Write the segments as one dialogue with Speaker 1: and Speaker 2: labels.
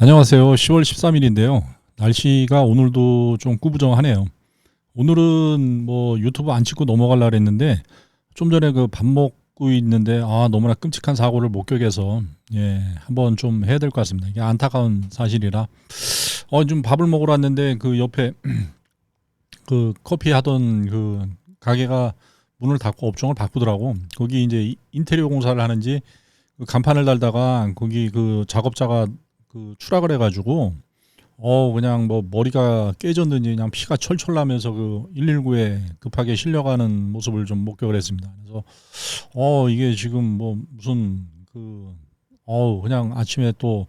Speaker 1: 안녕하세요. 10월 13일인데요. 날씨가 오늘도 좀 꾸부정하네요. 오늘은 뭐 유튜브 안 찍고 넘어가려 그랬는데 좀 전에 그 밥 먹고 있는데 아 너무나 끔찍한 사고를 목격해서 예 한번 좀 해야 될 것 같습니다. 이게 안타까운 사실이라 어 좀 밥을 먹으러 왔는데 그 옆에 그 커피 하던 그 가게가 문을 닫고 업종을 바꾸더라고. 거기 이제 이- 인테리어 공사를 하는지 그 간판을 달다가 거기 그 작업자가 그 추락을 해가지고 어 그냥 뭐 머리가 깨졌는지 그냥 피가 철철 나면서 그 119에 급하게 실려가는 모습을 좀 목격을 했습니다. 그래서 어 이게 지금 뭐 무슨 그어 그냥 아침에 또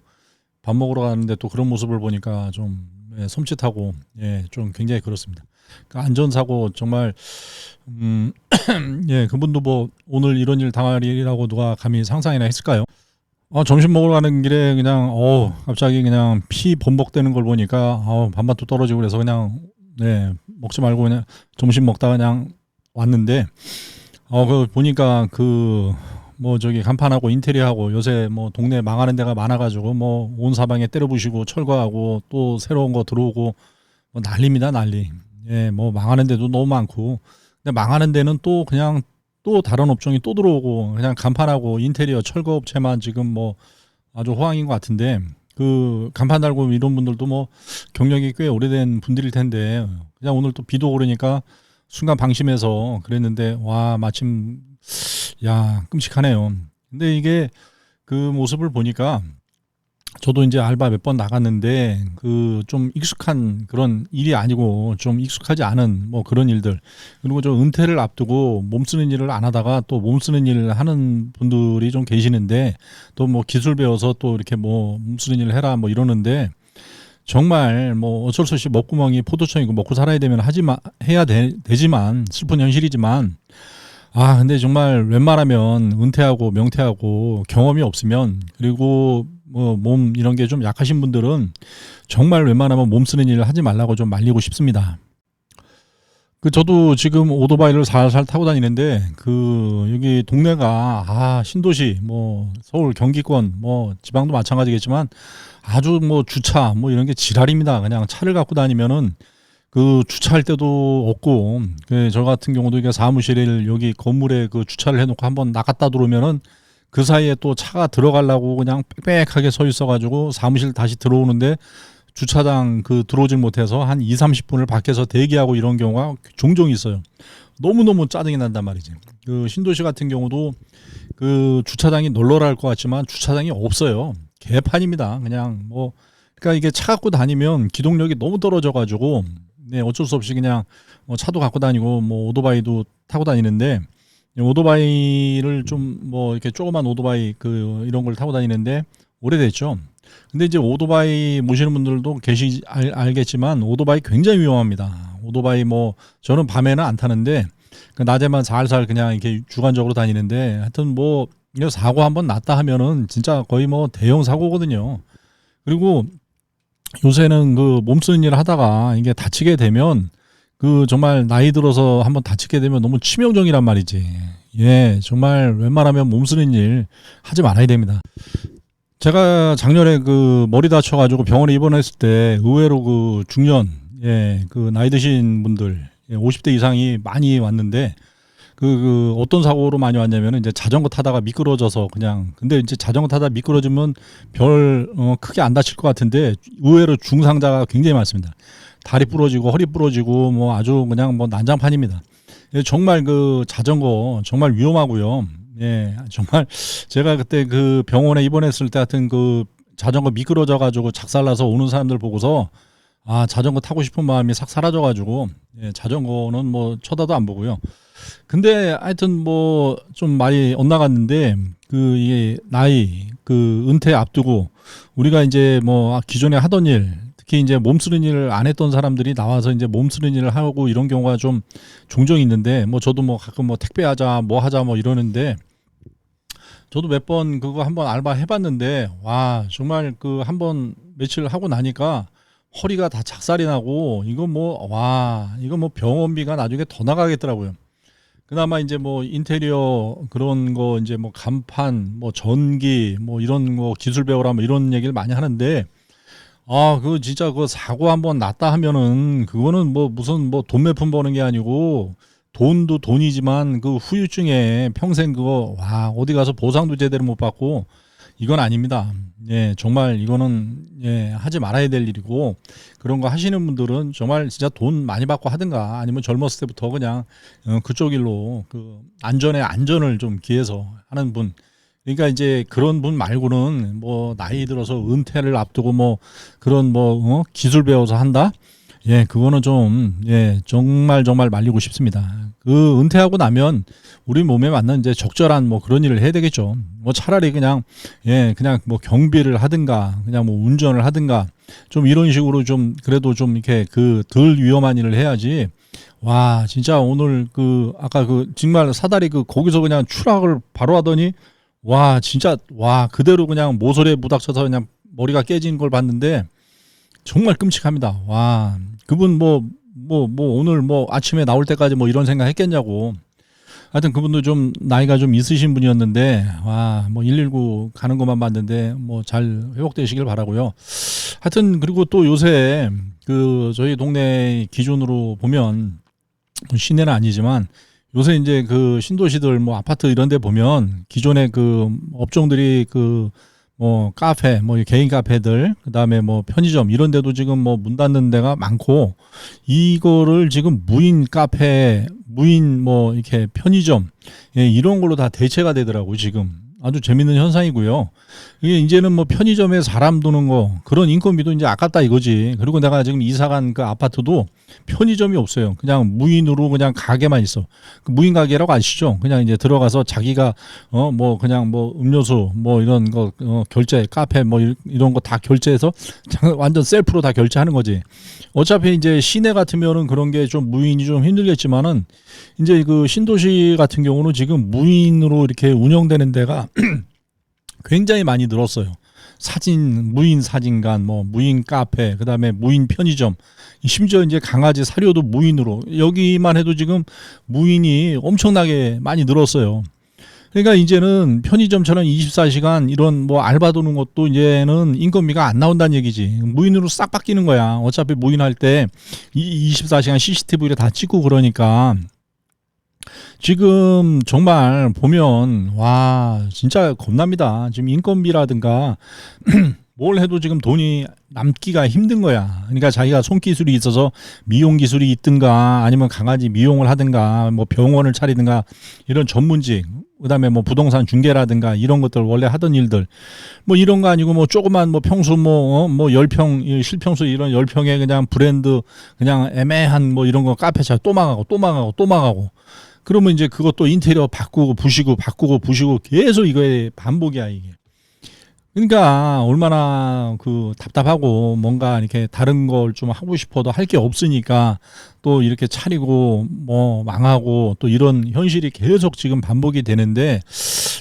Speaker 1: 밥 먹으러 가는데 또 그런 모습을 보니까 좀 예, 섬찟하고 예 좀 굉장히 그렇습니다. 그 안전사고 정말 음 예 그분도 뭐 오늘 이런 일 당하리라고 누가 감히 상상이나 했을까요? 어, 점심 먹으러 가는 길에 그냥 어 갑자기 그냥 피 범벅되는 걸 보니까 어 반반도 떨어지고 그래서 그냥 네 먹지 말고 그냥 점심 먹다가 그냥 왔는데 어그 보니까 그 뭐 저기 간판하고 인테리어하고 요새 뭐 동네 망하는 데가 많아가지고 뭐 온 사방에 때려 부시고 철거하고 또 새로운 거 들어오고 뭐 난리입니다 난리. 예 뭐 망하는 데도 너무 많고. 근데 망하는 데는 또 그냥 또 다른 업종이 또 들어오고 그냥 간판하고 인테리어 철거 업체만 지금 뭐 아주 호황인 것 같은데 그 간판 달고 이런 분들도 뭐 경력이 꽤 오래된 분들일 텐데 그냥 오늘 또 비도 오르니까 순간 방심해서 그랬는데 와 마침 야 끔찍하네요. 근데 이게 그 모습을 보니까 저도 이제 알바 몇 번 나갔는데 그 좀 익숙한 그런 일이 아니고 좀 익숙하지 않은 뭐 그런 일들. 그리고 좀 은퇴를 앞두고 몸 쓰는 일을 안 하다가 또 몸 쓰는 일을 하는 분들이 좀 계시는데 또 뭐 기술 배워서 또 이렇게 뭐 몸 쓰는 일을 해라 뭐 이러는데 정말 뭐 어쩔 수 없이 먹구멍이 포도청이고 먹고 살아야 되면 하지만 해야 되, 되지만 슬픈 현실이지만 아 근데 정말 웬만하면 은퇴하고 명퇴하고 경험이 없으면 그리고 뭐 몸 이런 게 좀 약하신 분들은 정말 웬만하면 몸 쓰는 일을 하지 말라고 좀 말리고 싶습니다. 그 저도 지금 오토바이를 살살 타고 다니는데 그 여기 동네가 아 신도시 뭐 서울 경기권 뭐 지방도 마찬가지겠지만 아주 뭐 주차 뭐 이런 게 지랄입니다. 그냥 차를 갖고 다니면은 그 주차할 때도 없고 그 저 같은 경우도 이게 사무실에 여기 건물에 그 주차를 해놓고 한번 나갔다 들어오면은 그 사이에 또 차가 들어가려고 그냥 빽빽하게 서 있어가지고 사무실 다시 들어오는데 주차장 그 들어오질 못해서 한 2, 30분을 밖에서 대기하고 이런 경우가 종종 있어요. 너무너무 짜증이 난단 말이지. 그 신도시 같은 경우도 그 주차장이 널널할 것 같지만 주차장이 없어요. 개판입니다. 그냥 뭐 그러니까 이게 차 갖고 다니면 기동력이 너무 떨어져 가지고 네, 어쩔 수 없이 그냥 뭐 차도 갖고 다니고 뭐 오토바이도 타고 다니는데 오토바이를 좀 뭐 이렇게 조그만 오토바이 그 이런 걸 타고 다니는데 오래됐죠. 근데 이제 오토바이 모시는 분들도 계시 알, 알겠지만 오토바이 굉장히 위험합니다. 오토바이 뭐 저는 밤에는 안 타는데 그 낮에만 살살 그냥 이렇게 주관적으로 다니는데 하여튼 뭐 사고 한번 났다 하면은 진짜 거의 뭐 대형 사고거든요. 그리고 요새는 그 몸 쓰는 일을 하다가 이게 다치게 되면 그 정말 나이 들어서 한번 다치게 되면 너무 치명적이란 말이지. 예, 정말 웬만하면 몸 쓰는 일 하지 말아야 됩니다. 제가 작년에 그 머리 다쳐가지고 병원에 입원했을 때 의외로 그 중년, 예, 그 나이 드신 분들, 예, 50대 이상이 많이 왔는데 그, 그 어떤 사고로 많이 왔냐면 이제 자전거 타다가 미끄러져서 그냥 근데 이제 자전거 타다 미끄러지면 별 어, 크게 안 다칠 것 같은데 의외로 중상자가 굉장히 많습니다. 다리 부러지고 허리 부러지고 뭐 아주 그냥 뭐 난장판입니다. 예, 정말 그 자전거 정말 위험하고요. 예, 정말 제가 그때 그 병원에 입원했을 때 같은 그 자전거 미끄러져 가지고 작살나서 오는 사람들 보고서 아 자전거 타고 싶은 마음이 싹 사라져 가지고 예, 자전거는 뭐 쳐다도 안 보고요. 근데 하여튼 뭐 좀 많이 엇나갔는데 그 이게 나이 그 은퇴 앞두고 우리가 이제 뭐 기존에 하던 일 특히 이제 몸 쓰는 일을 안 했던 사람들이 나와서 이제 몸 쓰는 일을 하고 이런 경우가 좀 종종 있는데 뭐 저도 뭐 가끔 뭐 택배하자 뭐 하자 뭐 이러는데 저도 몇 번 그거 한번 알바 해봤는데 와 정말 그 한 번 며칠 하고 나니까 허리가 다 작살이 나고 이거 뭐 와 이거 뭐 병원비가 나중에 더 나가겠더라고요. 그나마 이제 뭐 인테리어 그런 거 이제 뭐 간판 뭐 전기 뭐 이런 거 기술 배우라 뭐 이런 얘기를 많이 하는데 아, 그 진짜 그 사고 한번 났다 하면은 그거는 뭐 무슨 뭐 돈 몇 푼 버는 게 아니고 돈도 돈이지만 그 후유증에 평생 그거 와 어디 가서 보상도 제대로 못 받고 이건 아닙니다. 예, 정말 이거는 예, 하지 말아야 될 일이고 그런 거 하시는 분들은 정말 진짜 돈 많이 받고 하든가 아니면 젊었을 때부터 그냥 어, 그쪽 일로 그 안전에 안전을 좀 기해서 하는 분 그러니까 이제 그런 분 말고는 뭐 나이 들어서 은퇴를 앞두고 뭐 그런 뭐 어? 기술 배워서 한다 예, 그거는 좀, 예, 정말 정말 말리고 싶습니다. 그 은퇴하고 나면 우리 몸에 맞는 이제 적절한 뭐 그런 일을 해야 되겠죠. 뭐 차라리 그냥, 예, 그냥 뭐 경비를 하든가, 그냥 뭐 운전을 하든가, 좀 이런 식으로 좀 그래도 좀 이렇게 그 덜 위험한 일을 해야지. 와, 진짜 오늘 그, 아까 그 정말 사다리 그 거기서 그냥 추락을 바로 하더니, 와, 진짜, 와, 그대로 그냥 모서리에 부닥쳐서 그냥 머리가 깨진 걸 봤는데, 정말 끔찍합니다. 와, 그분 뭐, 뭐, 뭐, 오늘 뭐 아침에 나올 때까지 뭐 이런 생각 했겠냐고. 하여튼 그분도 좀 나이가 좀 있으신 분이었는데, 와, 뭐 119 가는 것만 봤는데, 뭐 잘 회복되시길 바라고요 하여튼, 그리고 또 요새 그 저희 동네 기준으로 보면, 시내는 아니지만, 요새 이제 그 신도시들 뭐 아파트 이런 데 보면 기존에 그 업종들이 그 뭐 카페, 뭐 개인 카페들, 그다음에 뭐 편의점 이런 데도 지금 뭐 문 닫는 데가 많고 이거를 지금 무인 카페, 무인 뭐 이렇게 편의점 예, 이런 걸로 다 대체가 되더라고요, 지금. 아주 재밌는 현상이고요. 이게 이제는 뭐 편의점에 사람 두는 거 그런 인건비도 이제 아깝다 이거지. 그리고 내가 지금 이사 간 그 아파트도 편의점이 없어요. 그냥 무인으로 그냥 가게만 있어. 그 무인 가게라고 아시죠? 그냥 이제 들어가서 자기가 어 뭐 그냥 뭐 음료수 뭐 이런 거 어, 결제 카페 뭐 이- 이런 거 다 결제해서 완전 셀프로 다 결제하는 거지. 어차피 이제 시내 같으면은 그런 게 좀 무인이 좀 힘들겠지만은 이제 그 신도시 같은 경우는 지금 무인으로 이렇게 운영되는 데가 굉장히 많이 늘었어요. 사진 무인 사진관, 뭐 무인 카페, 그다음에 무인 편의점, 심지어 이제 강아지 사료도 무인으로 여기만 해도 지금 무인이 엄청나게 많이 늘었어요. 그러니까 이제는 편의점처럼 24시간 이런 뭐 알바 도는 것도 이제는 인건비가 안 나온다는 얘기지. 무인으로 싹 바뀌는 거야. 어차피 무인할 때이 24시간 CCTV를 다 찍고 그러니까 지금 정말 보면 와 진짜 겁납니다. 지금 인건비라든가 뭘 해도 지금 돈이 남기가 힘든 거야. 그러니까 자기가 손기술이 있어서 미용 기술이 있든가 아니면 강아지 미용을 하든가 뭐 병원을 차리든가 이런 전문직 그다음에 뭐 부동산 중개라든가 이런 것들 원래 하던 일들 뭐 이런 거 아니고 뭐 조그만 뭐 평수 뭐뭐 열평 실평수 이런 열평에 그냥 브랜드 그냥 애매한 뭐 이런 거 카페 차또 망하고 또 망하고 또 망하고 그러면 이제 그것도 인테리어 바꾸고 부시고 바꾸고 부시고 계속 이거의 반복이야 이게. 그러니까 얼마나 그 답답하고 뭔가 이렇게 다른 걸 좀 하고 싶어도 할 게 없으니까 또 이렇게 차리고 뭐 망하고 또 이런 현실이 계속 지금 반복이 되는데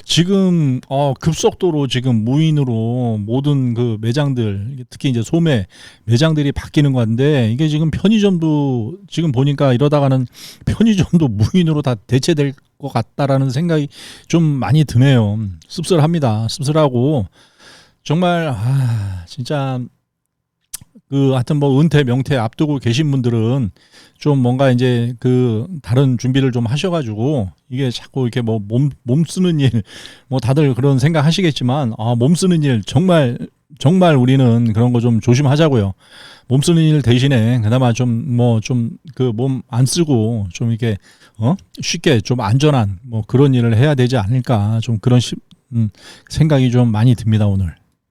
Speaker 1: 지금 어 급속도로 지금 무인으로 모든 그 매장들 특히 이제 소매 매장들이 바뀌는 건데 이게 지금 편의점도 지금 보니까 이러다가는 편의점도 무인으로 다 대체될 것 같다라는 생각이 좀 많이 드네요. 씁쓸합니다. 씁쓸하고 정말 아 진짜 그 하여튼 뭐 은퇴 명퇴 앞두고 계신 분들은 좀 뭔가 이제 그 다른 준비를 좀 하셔가지고 이게 자꾸 이렇게 뭐 몸 몸 쓰는 일 뭐 다들 그런 생각 하시겠지만 아 몸 쓰는 일 정말 정말 우리는 그런 거 좀 조심하자고요. 몸 쓰는 일 대신에 그나마 좀 뭐 좀 그 몸 안 쓰고 좀 이렇게 어 쉽게 좀 안전한 뭐 그런 일을 해야 되지 않을까 좀 그런 시, 음, 생각이 좀 많이 듭니다 오늘.